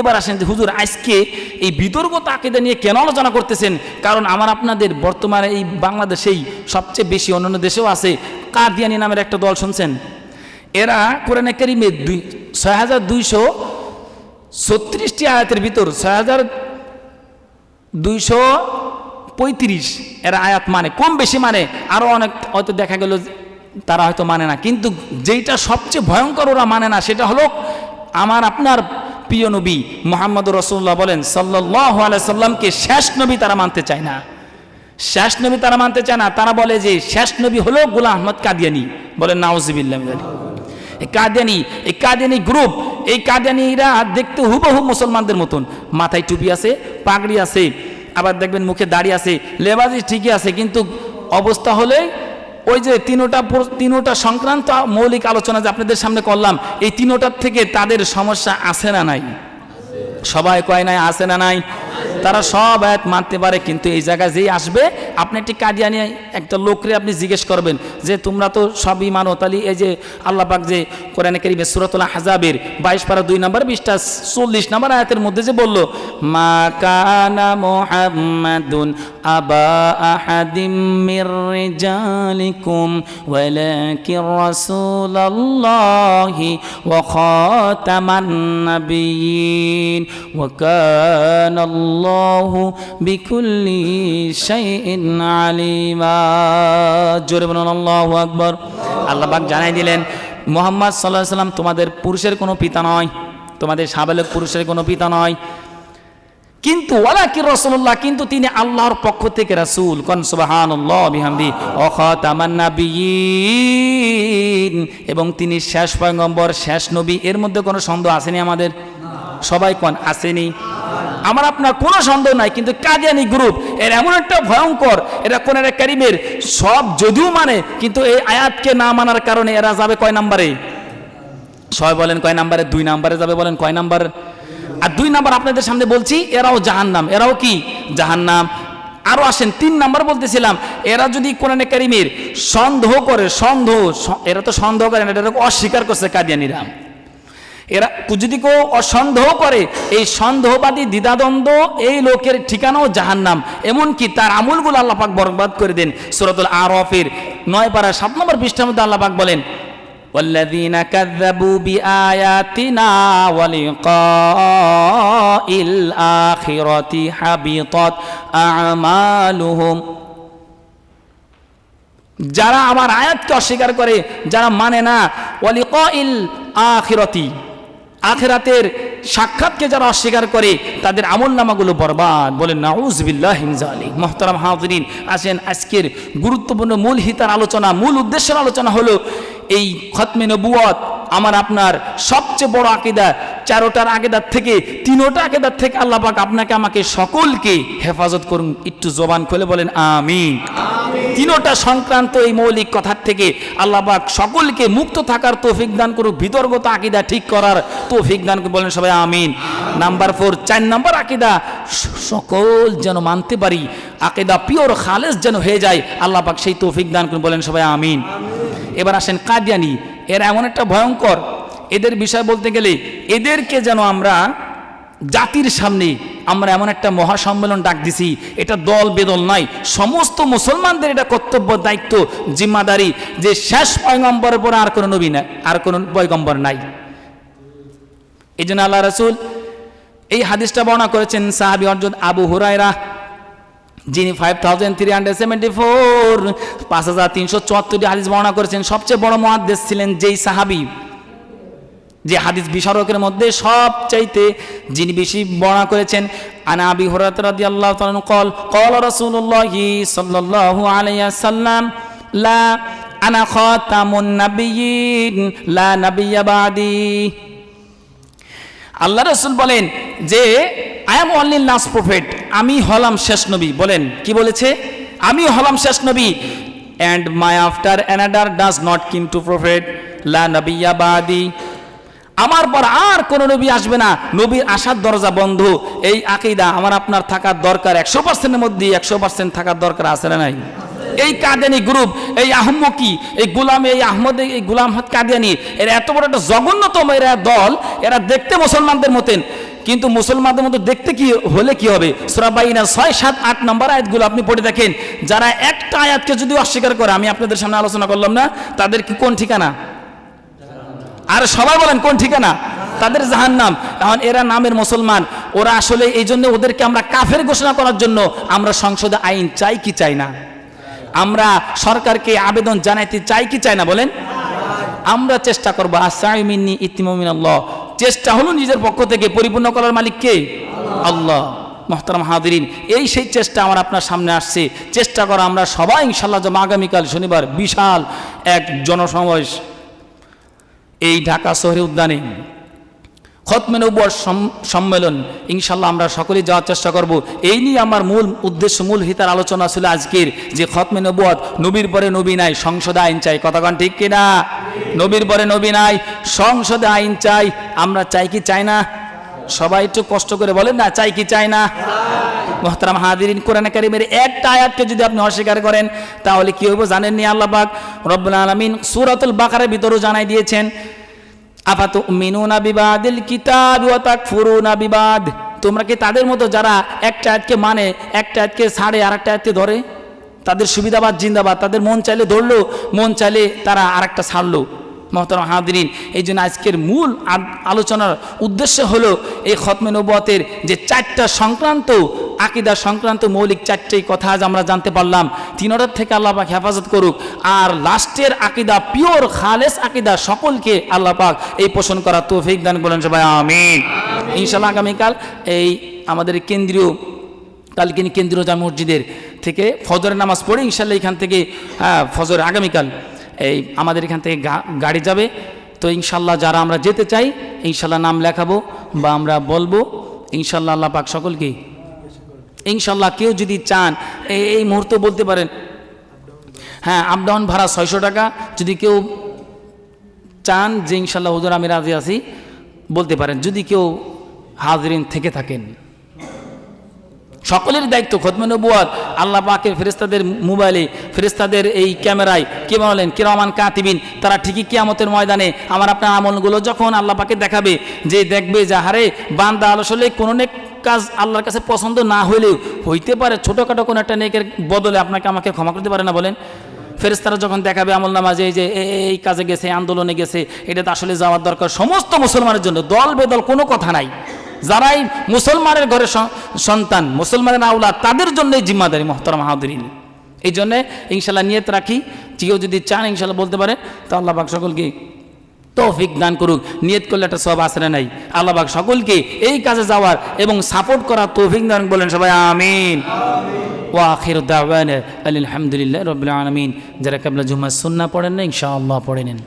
এবার আসেন যে, হুজুর, আজকে এই বিতর্কতা আকিদা নিয়ে কেন আলোচনা করতেছেন? কারণ আমার আপনাদের বর্তমানে এই বাংলাদেশেই সবচেয়ে বেশি অন্যান্য দেশেও আছে কাদিয়ানি নামের একটা দল শুনছেন? এরা কোরআনে কারিমে দুই ছয় হাজার দুইশো ছত্রিশটি আয়াতের ভিতর ছয় হাজার দুইশো পঁয়ত্রিশ এরা আয়াত মানে। কম বেশি মানে আরও অনেক হয়তো দেখা গেল তারা হয়তো মানে না। কিন্তু যেইটা সবচেয়ে ভয়ঙ্কর ওরা মানে না, সেটা হলো আমার আপনার প্রিয় নবী মোহাম্মদ রসুল্লাহ বলেন সাল্লাহ সাল্লামকে শেষ নবী তারা মানতে চায় না। শেষ নবী তারা মানতে চায় না, তারা বলে যে শেষ নবী হলো গুলাম আহমদ কাদিয়ানি। বলেন নাউজিবিল্লাহ এই কাদিয়ানি এই কাদিয়ানি গ্রুপ, এই কাদিয়ানিরা দেখতে হুবহু মুসলমানদের মতন। মাথায় টুপি আছে, পাগড়ি আছে, আবার দেখবেন মুখে দাড়ি আছে, লেবাজি ঠিকই আছে, কিন্তু অবস্থা হলে ওই যে তিনোটা তিনোটা সংক্রান্ত মৌলিক আলোচনা যে আপনাদের সামনে করলাম, এই তিনোটার থেকে তাদের সমস্যা আছে না নাই? সবাই কয় নাই, আছে না নাই? তারা সব এক মানতে পারে, কিন্তু এই জায়গায় যেই আসবে, আপনি একটি কাদিয়ানি একটা লোকরে আপনি জিজ্ঞেস করবেন যে, তোমরা তো সবই মানো? তাহলে এই যে আল্লাহ পাক যে কোরআনে কারিমে সুরাতুল্লাহ হাজাবের বাইশ পারা দুই নম্বর, বিশটা চল্লিশ নম্বর আয়াতের মধ্যে যে বলল, মা কানা মোহাম্মাদুন আবা আহাদিম মির ওয়ালাকিন রাসূলুল্লাহি ওয়া খাতামান নাবিয়িন ওয়া কানা আল্লাহু বিকুল্লি শাইইন আলিমা। জোরে বলুন, আল্লাহু আকবার। আল্লাহ পাক জানাই দিলেন, মুহাম্মদ আলাইহি সাল্লাম তোমাদের পুরুষের কোনো পিতা নয়, তোমাদের সাবেলক পুরুষের কোনো পিতা নয়। কিন্তু ওয়ালাকি রসুল্লাহ কিন্তু তিনি আল্লাহর পক্ষ থেকে রাসূল। কন সুবহানাল্লাহ বিহামদি, অখাতামান নাবিয়িন। এবং তিনি শেষ পয়গম্বর, শেষ নবী, এর মধ্যে কোনো সন্দেহ আসেনি আমাদের? সবাই কন, আসেনি? আমার আপনার কোনো সন্দেহ নাই, কিন্তু কাদিয়ানি গ্রুপ, এর এমন একটা ভয়ঙ্কর এরা কোন একটা কারিমের, সব যদিও মানে কিন্তু এই আয়াতকে না মানার কারণে এরা যাবে কয় নাম্বারে? সবাই বলেন কয় নাম্বারে? দুই নাম্বারে যাবে বলেন কয় নাম্বার? আর দুই নাম্বার আপনাদের সামনে বলছি, এরাও জাহান্নাম। এরাও কি? জাহান্নাম। আরও আসেন, তিন নাম্বার বলতেছিলাম, এরা যদি কোরআনে কারিমের সন্দেহ করে, সন্দেহ, এরা তো সন্দেহ করে না এটা অস্বীকার করছে কাদিয়ানিরা। এরা যদি কেউ অসন্দেহ করে এই সন্দেহবাদী দ্বিধাদ্বন্দ্ব এই লোকের ঠিকানাও জাহান্নাম এমনকি তার আমলগুলো আল্লাপাক বরবাদ করে দেন সুরতুল আরফের নয় পাড়া সাত নম্বর পৃষ্ঠার মধ্যে আল্লাপাক বলেন والذين كذبوا بآياتنا ولقاء الآخرة حبطت أعمالهم যারা আমার আয়াতকে অস্বীকার করে যারা মানে না ওয়ালিকাইল আখিরতি আখিরাতের সাক্ষাৎকে যারা অস্বীকার করে, তাদের আমল নামাগুলো বরবাদ। বলেন নাউজবিল্লাহ হিমজালি মোহতারাম হাজরিন, আসেন, আজকের গুরুত্বপূর্ণ মূল হিতার আলোচনা, মূল উদ্দেশ্যের আলোচনা হলো, এই খতমে নবুয়ত আমার আপনার সবচেয়ে বড় আকিদা, চারোটার আকিদার থেকে, তিনোটা আকিদার থেকে আল্লাহ পাক আপনাকে, আমাকে সকলকে হেফাজত করুন। একটু জবান খুলে বলেন, আমিন। তিনোটা সংক্রান্ত এই মৌলিক কথার থেকে আল্লাহ পাক সকলকে মুক্ত থাকার তৌফিক দান করুক বিতর্গত আকিদা ঠিক করার তৌফিক দান বলেন সবাই আমিন। নাম্বার ফোর, চার নাম্বার আকিদা, সকল যেন মানতে পারি, আকিদা পিওর খালেস যেন হয়ে যায়, আল্লাহ পাক সেই তৌফিক দান করুন বলেন সবাই আমিন। এবার আসেন কাদিয়ানি। এরা এমন একটা ভয়ঙ্কর। এদের বিষয় বলতে গেলে এদেরকে যেন আমরা জাতির সামনে আমরা এমন একটা মহাসম্মেলন ডাক দিছি, এটা দল বেদল নাই, সমস্ত মুসলমানদের এটা কর্তব্য, দায়িত্ব, জিম্মাদারি যে শেষ পয়গম্বরের পরে আর কোনো নবী নাই, আর কোনো পয়গম্বর নাই। এই জন্য আল্লাহ রসুল এই হাদিসটা বর্ণনা করেছেন সাহাবি অর্জুন আবু হুরায়রা, যিনি five thousand three hundred seventy four পাঁচ হাজার তিনশো চুয়াত্তরটি হাদিস বর্ণনা করেছেন। সবচেয়ে বড় মহাদ্দেশ ছিলেন যেই সাহাবি। যে হাদিস বিশারকের মধ্যে সব চাইতে যিনি বেশি বর্ণনা করেছেন আনাবি আবি হরাত রাদিয়াল্লাহু তাআলা কল কল রাসূলুল্লাহি সাল্লাল্লাহু আলাইহি সাল্লাম লা আনা খাতামুন নাবিয়িন লা নাবিয়্যা বাদি। আল্লাহ রাসূল বলেন যে, I am only last prophet, আমি হলাম শেষ নবী। বলেন, কি বলেছে? আমি হলাম শেষ নবী। And my after another does not come to prophet লা নাবিয়্যা বাদি। আমার পর আর কোন নবী আসবে না। নবীর আসার দরজা বন্ধ। এই আকিদা আমার আপনার থাকার দরকার। একশো পার্সেন্টের মধ্যে একশো পার্সেন্ট থাকার দরকার আছে না নাই? এই কাদিয়ানি গ্রুপ, এই আহমকি, এই গুলাম, এই আহমদ, এই গুলাম আহমদ কাদিয়ানি, এরা এত বড় একটা জঘন্যতম এরা দল। এরা দেখতে মুসলমানদের মতেন। কিন্তু মুসলমানদের মতো দেখতে কি হলে কি হবে? সুরাবাইনা ছয়, সাত, আট নম্বর আয়াতগুলো আপনি পড়ে দেখেন। যারা একটা আয়াতকে যদি অস্বীকার করে, আমি আপনাদের সামনে আলোচনা করলাম না, তাদের কি কোন ঠিকানা? আর সবাই বলেন, কোন ঠিকানা? তাদের জাহান্নাম। এখন এরা নামের মুসলমান। ওরা আসলে এই জন্য ওদেরকে আমরা কাফের ঘোষণা করার জন্য আমরা সংসদে আইন চাই কি চাই না? আমরা সরকারকে আবেদন জানাইতে চাই কি চাই না বলেন? আমরা চেষ্টা করব আল্লাহ চেষ্টা হলো নিজের পক্ষ থেকে পরিপূর্ণ করার মালিক কে? আল্লাহ। মোহতারাম হাদিরিন এই সেই চেষ্টা আমার আপনার সামনে আসছে। চেষ্টা করা আমরা সবাই ইনশাল্লাহ আগামীকাল শনিবার বিশাল এক জনসমাবেশ এই ঢাকা শহরে উদ্যানে খতমে নবুয়ার সম্মেলন ইনশাল্লাহ আমরা সকলে যাওয়ার চেষ্টা করব। এই নিয়ে আমার মূল উদ্দেশ্য, মূল হিতার আলোচনা ছিল আজকের, যে খতমে নবুয়াত নবীর পরে নবী নাই, সংসদে আইন চাই। কথাগণ ঠিক কিনা? নবীর পরে নবী নাই, সংসদে আইন চাই। আমরা চাই কি চাই না? সবাই একটু কষ্ট করে বলেন না, চাই কি চাই না? মোহতারাম হাদিরিন কোরআন কারিমের একটা আয়াতকে যদি আপনি অস্বীকার করেন, তাহলে কি হইব জানেননি আল্লাহ পাক? রব্বুল আলামিন সূরাতুল বাকারের ভিতরেও জানাই দিয়েছেন আপাত মিনুনা বিবাদিল কিতাব ওয়া তাকফুরুনা বিবাদ। তোমরা কি তাদের মতো যারা একটা আয়াতকে মানে একটা আয়াতকে ছাড়ে আর একটা আয়াতকে ধরে? তাদের সুবিধাবাদ জিন্দাবাদ, তাদের মন চাইলে ধরলো, মন চাইলে তারা আর একটা ছাড়লো। মহতরম হাদিন এই জন্য আজকের মূল আলোচনার উদ্দেশ্য হলো এই খতমে নবতের যে চারটা সংক্রান্ত আকিদা সংক্রান্ত মৌলিক চারটেই কথা আজ আমরা জানতে পারলাম। তিনটার থেকে আল্লাহ পাক হেফাজত করুক। আর লাস্টের আকিদা পিওর খালেস আকিদা সকলকে আল্লাহ পাক এই পোষণ করা তৌফিক দান বলেন সবাই আমিন। ইনশাল্লাহ আগামীকাল এই আমাদের কেন্দ্রীয় কালকিনি কেন্দ্রীয় জামে মসজিদের থেকে ফজরের নামাজ পড়ে ইনশাল্লাহ এখান থেকে হ্যাঁ ফজর আগামীকাল এই আমাদের এখান থেকে গাড়ি যাবে। তো ইনশাল্লাহ যারা আমরা যেতে চাই, ইনশাল্লাহ নাম লেখাবো বা আমরা বলব। ইনশাল্লাহ আল্লাহ পাক সকলকে, ইনশাল্লাহ কেউ যদি চান এই মুহূর্তে বলতে পারেন হ্যাঁ আপ ডাউন ভাড়া ছয়শো টাকা। যদি কেউ চান যে ইনশাল্লাহ হুজুর আমি রাজি আছি, বলতে পারেন। যদি কেউ হাজরিন থেকে থাকেন। সকলের দায়িত্ব খতমে নবুয়াত আল্লাহ পাকের ফেরেস্তাদের মোবাইলে ফেরেস্তাদের এই ক্যামেরায়, কে বলেন? কিরমান কাতিবিন? তারা ঠিকই কিয়ামতের ময়দানে আমার আপনার আমলগুলো যখন আল্লাহ পাকে দেখাবে, যে দেখবে যে, হারে বান্দা আসলে কোনো নেক কাজ আল্লাহর কাছে পছন্দ না হইলেও হইতে পারে ছোটোখাটো কোনো একটা নেকের বদলে আপনাকে আমাকে ক্ষমা করতে পারে না বলেন? ফেরেস্তারা যখন দেখাবে আমল নামাজে যে এই কাজে গেছে, আন্দোলনে গেছে এটা তো আসলে যাওয়ার দরকার সমস্ত মুসলমানের জন্য দল বেদল কোনো কথা নাই। যারাই মুসলমানের ঘরে সন্তান, মুসলমানের আউলা তাদের জন্যই জিম্মাদারি, মহতরম হাদিন এই জন্যে ইনশাল্লাহ নিয়ত রাখি, কেউ যদি চান ইনশাল্লাহ বলতে পারে, তো আল্লাহ পাক সকলকে তৌফিক দান করুক। নিয়ত করলে একটা সব আসরে নাই? আল্লাহ পাক সকলকে এই কাজে যাওয়ার এবং সাপোর্ট করার তৌফিক দান বলেন সবাই, আমিন। ওয়াখির দাওয়ান আলহামদুলিল্লাহ রবিল আলমিন। যারা কেবলা জুম্মা সুন্না পড়েন না, ইনশাআল্লাহ পড়ে নেন।